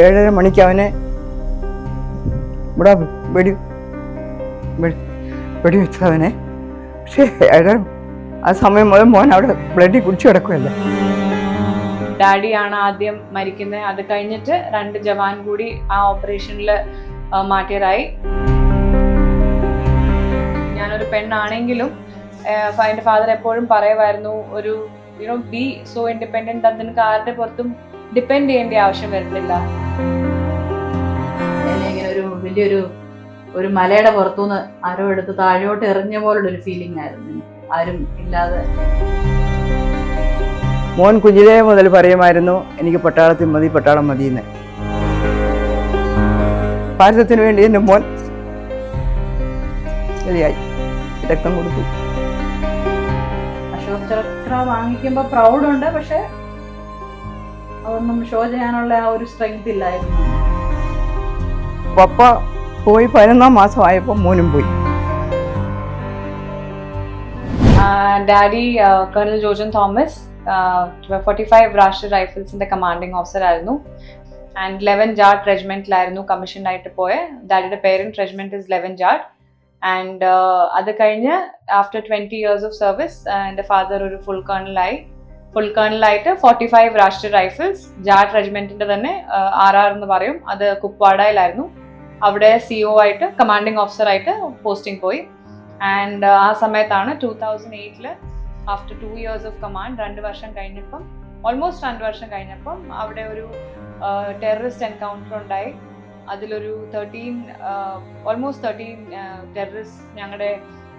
ഏഴര മണിക്ക് അവനെ ഇവിടെ വെടി വെടി വെച്ചു അവനെ. പക്ഷേ ഏഴര ആ സമയം മുതൽ മോൻ അവിടെ ബ്ലഡിൽ കുടിച്ചു കിടക്കുമല്ലേ ഡാഡിയാണ് ആദ്യം മരിക്കുന്നത് അത് കഴിഞ്ഞിട്ട് രണ്ട് ജവാൻ കൂടി ആ ഓപ്പറേഷനിൽ മാറ്റിയതായി. ഞാനൊരു പെണ്ണാണെങ്കിലും എന്റെ ഫാദർ എപ്പോഴും പറയുമായിരുന്നു ഒരു യുനോ ബി സോ ഇൻഡിപെൻഡന്റ് അതിന് കാറിന്റെ പുറത്തും ഡിപ്പെൻഡ് ചെയ്യേണ്ട ആവശ്യം വരുന്നില്ല. ഇങ്ങനെ ഒരു വലിയൊരു ഒരു മലയുടെ പുറത്തുനിന്ന് ആരോ എടുത്ത് താഴോട്ട് എറിഞ്ഞ പോലുള്ള ഒരു ഫീലിംഗ് ആയിരുന്നു. ആരും ഇല്ലാതെ. മോൻ കുഞ്ഞിലേ മുതൽ പറയുമായിരുന്നു എനിക്ക് പട്ടാളത്തിൽ മതി പട്ടാളം മതി എന്ന് ഭാരതത്തിന് വേണ്ടി എന്റെ മോൻ ശരിയായി രക്തം കൊടുത്തു. അശോക് ചക്ര വാങ്ങിക്കുമ്പോൾ പ്രൗഡുണ്ട് പക്ഷെ അതൊന്നും ഷോ ചെയ്യാനുള്ള ആ ഒരു സ്ട്രെങ്ത് ഇല്ലായിരുന്നു. പപ്പ പോയി പതിനൊന്നാം മാസമായപ്പോൾ മോനും പോയി. Daddy colonel Jojan Thomas forty five Rashtra റൈഫിൾസിന്റെ commanding officer ആയിരുന്നു. ആൻഡ് ലെവൻ ജാർഡ് റെജിമെന്റിലായിരുന്നു കമ്മീഷൻ ആയിട്ട് പോയ. ഡാഡിയുടെ parent regiment is eleven Jat and അത് കഴിഞ്ഞ് after twenty years of service എന്റെ ഫാദർ ഒരു ഫുൾ കേണലായി full കേണലായിട്ട് forty five Rashtra rifles Jat റെജിമെന്റിന്റെ തന്നെ ആർ ആർ എന്ന് പറയും. അത് കുപ്വാഡയിലായിരുന്നു അവിടെ സിഒ ആയിട്ട് കമാൻഡിങ് ഓഫീസർ ആയിട്ട് പോസ്റ്റിംഗ് പോയി. ആൻഡ് ആ സമയത്താണ് two thousand എയ്റ്റിൽ after two years of command രണ്ട് വർഷം കഴിഞ്ഞപ്പം ഓൾമോസ്റ്റ് രണ്ട് വർഷം കഴിഞ്ഞപ്പം അവിടെ ഒരു ടെററിസ്റ്റ് എൻകൗണ്ടർ ഉണ്ടായി. അതിലൊരു തേർട്ടീൻ ഓൾമോസ്റ്റ് തേർട്ടീൻ ടെററിസ്റ്റ് ഞങ്ങളുടെ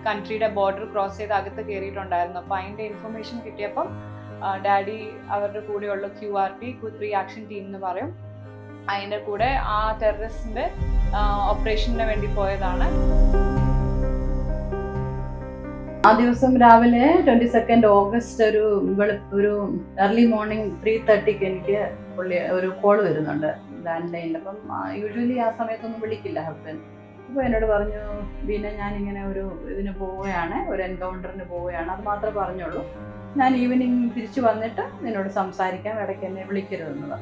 കൺട്രിയുടെ ബോർഡർ ക്രോസ് ചെയ്ത് അകത്ത് കയറിയിട്ടുണ്ടായിരുന്നു അപ്പോൾ അതിന്റെ ഇൻഫർമേഷൻ കിട്ടിയപ്പം ഡാഡി അവരുടെ കൂടെയുള്ള Q R P quick reaction team എന്ന് പറയും. അതിന്റെ കൂടെ ആ ടെററിസ്റ്റിന്റെ ഓപ്പറേഷന് വേണ്ടി പോയതാണ്. ആ ദിവസം രാവിലെ ട്വന്റി സെക്കൻഡ് ഓഗസ്റ്റ് ഒരു ഒരു എർലി മോർണിംഗ് ത്രീ തേർട്ടിക്ക് എനിക്ക് പുള്ളി ഒരു കോൾ വരുന്നുണ്ട്. ലാൻഡ് ലൈനിൽ അപ്പം യൂഷ്വലി ആ സമയത്തൊന്നും വിളിക്കില്ല ഹസ്ബൻഡ് അപ്പോൾ എന്നോട് പറഞ്ഞു പിന്നെ ഞാനിങ്ങനെ ഒരു ഇതിന് പോവുകയാണ് ഒരു എൻകൗണ്ടറിന് പോവുകയാണ് അത് മാത്രമേ പറഞ്ഞുള്ളൂ. ഞാൻ ഈവനിങ് തിരിച്ചു വന്നിട്ട് നിന്നോട് സംസാരിക്കാം ഇടയ്ക്ക് എന്നെ വിളിക്കരുതെന്ന്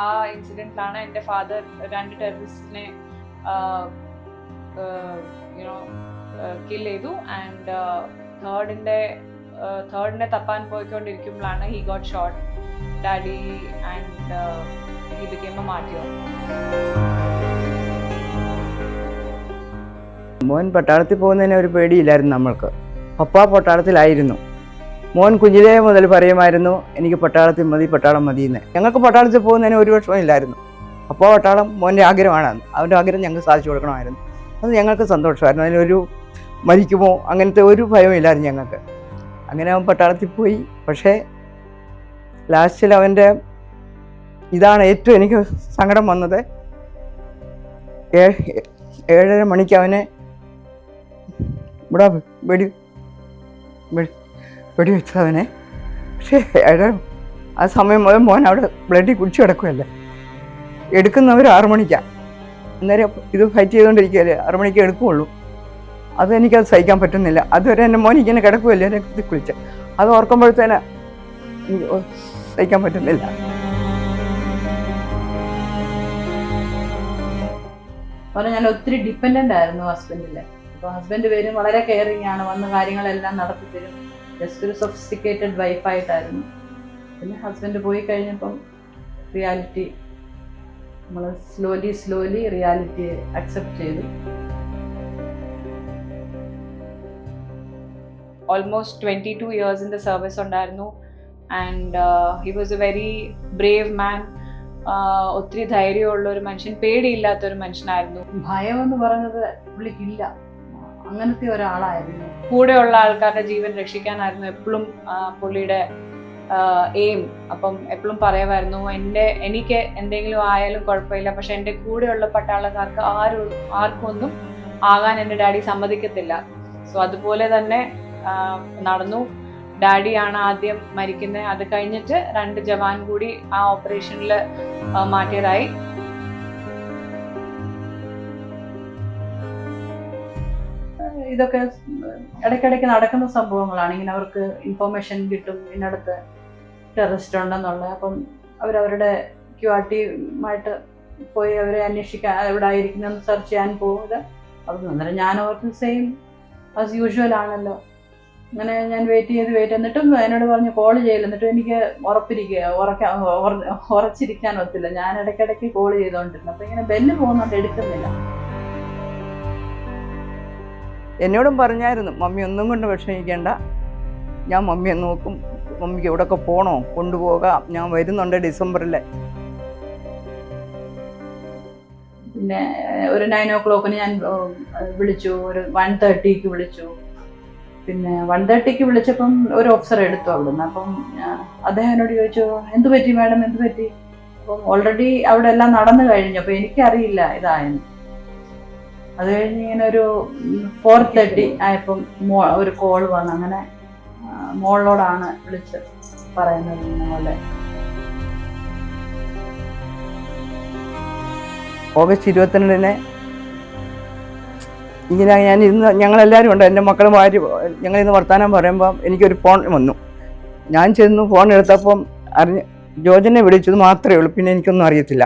ആ ഇൻസിഡന്റിലാണ് എന്റെ ഫാദർ രണ്ട് ടെററിസ്റ്റിനെ യുനോ കിൽ ചെയ്തു. ആൻഡ് തേർഡിന്റെ തേർഡിനെ തപ്പാൻ പോയിക്കൊണ്ടിരിക്കുമ്പോഴാണ് he got shot daddy and he became a martyr മോൻ പട്ടാളത്തിൽ പോകുന്നതിന് ഒരു പേടിയില്ലായിരുന്നു നമ്മൾക്ക്. പപ്പ പട്ടാളത്തിലായിരുന്നു. മോൻ കുഞ്ഞിലേ മുതൽ പറയുമായിരുന്നു എനിക്ക് പട്ടാളത്തിൽ മതി പട്ടാളം മതി എന്ന് ഞങ്ങൾക്ക് പട്ടാളത്തിൽ പോകുന്നതിന് ഒരു വിഷമം ഇല്ലായിരുന്നു. അപ്പോൾ പട്ടാളം മോന്റെ ആഗ്രഹമാണ് അവന്റെ ആഗ്രഹം ഞങ്ങൾക്ക് സാധിച്ചു കൊടുക്കണമായിരുന്നു. അത് ഞങ്ങൾക്ക് സന്തോഷമായിരുന്നു. അതിനൊരു മരിക്കുമോ അങ്ങനത്തെ ഒരു ഭയവും ഇല്ലായിരുന്നു ഞങ്ങൾക്ക്. അങ്ങനെ അവൻ പട്ടാളത്തിൽ പോയി. പക്ഷേ ലാസ്റ്റിൽ അവന്റെ ഇതാണ് ഏറ്റവും എനിക്ക് സങ്കടം വന്നത്. ഏഴര മണിക്ക് അവനെ ഇവിടെ വെടി വെടി വെടിവെച്ചു അവനെ പക്ഷേ അയാൾ ആ സമയം മുതൽ മോൻ അവിടെ ബ്ലഡിൽ കുടിച്ചു കിടക്കുമല്ലേ എടുക്കുന്നവർ ആറു മണിക്കാണ് അന്നേരം ഇത് ഫൈറ്റ് ചെയ്തുകൊണ്ടിരിക്കുകയല്ലേ ആറു മണിക്ക് എടുക്കുകയുള്ളൂ അത് എനിക്കത് സഹിക്കാൻ പറ്റുന്നില്ല. അതുവരെ എന്റെ മോൻ ഇങ്ങനെ കിടക്കുമല്ലേ എന്നെ കുളിച്ച്. അത് ഓർക്കുമ്പോഴത്തേന് സഹിക്കാൻ പറ്റുന്നില്ല. ഞാൻ ഒത്തിരി ഡിപ്പെൻഡന്റ് ആയിരുന്നു ഹസ്ബൻഡിൽ അപ്പോൾ ഹസ്ബൻഡ് പേരും വളരെ കെയറിങ് ആണ്. വന്ന് കാര്യങ്ങളെല്ലാം നടത്തി തരും. ജസ്റ്റ് ഒരു സൊഫിസ്റ്റിക്കേറ്റഡ് വൈഫായിട്ടായിരുന്നു പിന്നെ ഹസ്ബൻഡ് പോയി കഴിഞ്ഞപ്പം റിയാലിറ്റി നമ്മൾ സ്ലോലി സ്ലോലി റിയാലിറ്റി അക്സെപ്റ്റ് ചെയ്തു. Almost twenty two years in the service ഉണ്ടായിരുന്നു and he was a very brave man ഒത്തിരി ധൈര്യമുള്ള ഒരു മനുഷ്യൻ പേടിയില്ലാത്ത ഒരു മനുഷ്യനായിരുന്നു. ഭയം എന്ന് പറയുന്നത് പുള്ളിക്കില്ല. അങ്ങനത്തെ ഒരാളായിരുന്നു. കൂടെയുള്ള ആൾക്കാരുടെ ജീവൻ രക്ഷിക്കാനായിരുന്നു എപ്പോഴും പുള്ളിയുടെ എയിം അപ്പം എപ്പോഴും പറയുമായിരുന്നു എന്റെ എനിക്ക് എന്തെങ്കിലും ആയാലും കുഴപ്പമില്ല. പക്ഷെ എന്റെ കൂടെയുള്ള പട്ടാളക്കാർക്ക് ആരും ആർക്കൊന്നും ആകാൻ എന്റെ ഡാഡി സമ്മതിക്കത്തില്ല. സോ അതുപോലെ തന്നെ നടന്നു. ഡാഡിയാണ് ആദ്യം മരിക്കുന്നത്. അത് കഴിഞ്ഞിട്ട് രണ്ട് ജവാൻ കൂടി ആ ഓപ്പറേഷനിൽ മാറ്റിയതായി. ഇതൊക്കെ ഇടയ്ക്കിടയ്ക്ക് നടക്കുന്ന സംഭവങ്ങളാണ്. ഇങ്ങനെ അവർക്ക് ഇൻഫോർമേഷൻ കിട്ടും ഇന്നടത്ത് ടെററിസ്റ്റ് ഉണ്ടെന്നുള്ളത് അപ്പം അവരവരുടെ ക്യു ആർ ടിയുമായിട്ട് പോയി അവരെ അന്വേഷിക്കാൻ എവിടെ ആയിരിക്കുന്നതെന്ന് സെർച്ച് ചെയ്യാൻ പോകുക അത് അന്നേരം ഞാൻ ഓർത്ത് സെയിം ആസ് യൂഷ്വൽ ആണല്ലോ. അങ്ങനെ ഞാൻ വെയിറ്റ് ചെയ്ത് വെയിറ്റ് എന്നിട്ടും എന്നോട് പറഞ്ഞു കോൾ ചെയ്യില്ല എന്നിട്ടും എനിക്ക് ഉറപ്പിരിക്കുക ഉറക്കാൻ ഉറച്ചിരിക്കാൻ ഒത്തില്ല. ഞാൻ ഇടയ്ക്കിടയ്ക്ക് കോൾ ചെയ്തുകൊണ്ടിരുന്നു അപ്പം ഇങ്ങനെ ബെല്ല് പോകുന്നുണ്ട് എടുക്കുന്നില്ല. എന്നോടും പറഞ്ഞായിരുന്നു മമ്മി ഒന്നും കൊണ്ട് വിഷമിക്കേണ്ട. ഞാൻ മമ്മിയെ നോക്കും. മമ്മിക്ക് എവിടെയൊക്കെ പോകണോ കൊണ്ടുപോകാം. ഞാൻ വരുന്നുണ്ട് ഡിസംബറിൽ. പിന്നെ ഒരു നയൻ ഓ ക്ലോക്കിന് ഞാൻ വിളിച്ചു. ഒരു വൺ തേർട്ടിക്ക് വിളിച്ചു. പിന്നെ വൺ തേർട്ടിക്ക് വിളിച്ചപ്പം ഒരു ഓഫീസർ എടുത്തു അവിടുന്ന്. അപ്പം അദ്ദേഹം എന്നോട് ചോദിച്ചു എന്ത് പറ്റി മാഡം എന്ത് പറ്റി? അപ്പം ഓൾറെഡി അവിടെ എല്ലാം നടന്നു കഴിഞ്ഞു. അപ്പം എനിക്കറിയില്ല ഇതായെന്ന്. അത് കഴിഞ്ഞ് ഇങ്ങനെ ഒരു ഫോർ തേർട്ടി ആയപ്പം മോ ഒരു കോൾ വന്നു. അങ്ങനെ മോളോടാണ് വിളിച്ച് പറയുന്നത് പോലെ ഓഗസ്റ്റ് ഇരുപത്തിരണ്ടിന് ഇങ്ങനെ ഞാൻ ഇന്ന് ഞങ്ങളെല്ലാവരും ഉണ്ട്. എന്റെ മക്കളും ഭാര്യ ഞങ്ങൾ ഇന്ന് വർത്തമാനം പറയുമ്പം എനിക്കൊരു ഫോൺ വന്നു. ഞാൻ ചെന്ന് ഫോൺ എടുത്തപ്പം അറിഞ്ഞ് ജോജനെ വിളിച്ചത് മാത്രമേ ഉള്ളൂ. പിന്നെ എനിക്കൊന്നും അറിയത്തില്ല.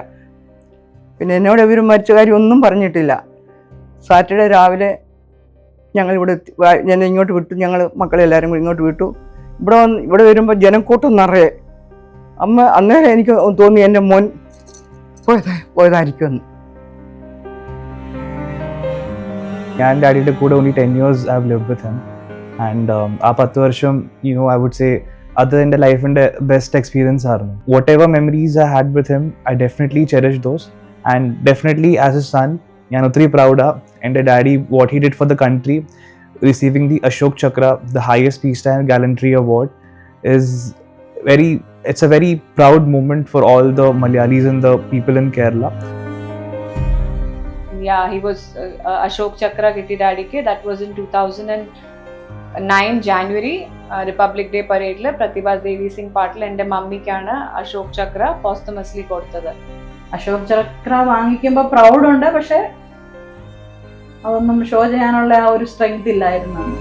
പിന്നെ എന്നോട് ഇവർ മരിച്ച കാര്യം ഒന്നും പറഞ്ഞിട്ടില്ല. സാറ്റർഡേ രാവിലെ ഞങ്ങൾ ഇവിടെ ഞാൻ ഇങ്ങോട്ട് വിട്ടു. ഞങ്ങൾ മക്കളെല്ലാവരും കൂടി ഇങ്ങോട്ട് വിട്ടു. ഇവിടെ വന്ന് ഇവിടെ വരുമ്പോൾ ജനക്കൂട്ടം നിറയെ. അമ്മ അന്നേരം എനിക്ക് തോന്നി എന്റെ മോൻ പോയതാ പോയതായിരിക്കുമെന്ന്. ഞാൻ ഡാഡിയുടെ കൂടെ only ten years I have live with him and ആ പത്ത് വർഷം you know I would say അത് എന്റെ ലൈഫിന്റെ ബെസ്റ്റ് എക്സ്പീരിയൻസ് ആയിരുന്നു. Whatever memories I had with him I definitely cherish those and definitely as a son ഞാൻ ഒത്തിരി പ്രൗഡാണ് എൻ്റെ daddy what he did for the country receiving the Ashok Chakra, the highest peacetime gallantry award, is very. It's a very proud moment for all the Malayalis and the people in Kerala. Yeah, he was uh, Ashok Chakra Gitti Daddy ke. That was in 2009 January republic day പരേഡിൽ പ്രതിഭ ദേവി സിംഗ് പാട്ടിൽ എൻ്റെ മമ്മിക്കാണ് അശോക് ചക്ര പോസ്റ്റമസ്ലി കൊടുത്തത് അശോക് ചക്ര വാങ്ങിക്കുമ്പോൾ പ്രൗഡുണ്ട് പക്ഷെ അതൊന്നും show ചെയ്യാനുള്ള ആ ഒരു സ്ട്രെങ്ത് ഇല്ലായിരുന്നു അന്ന്.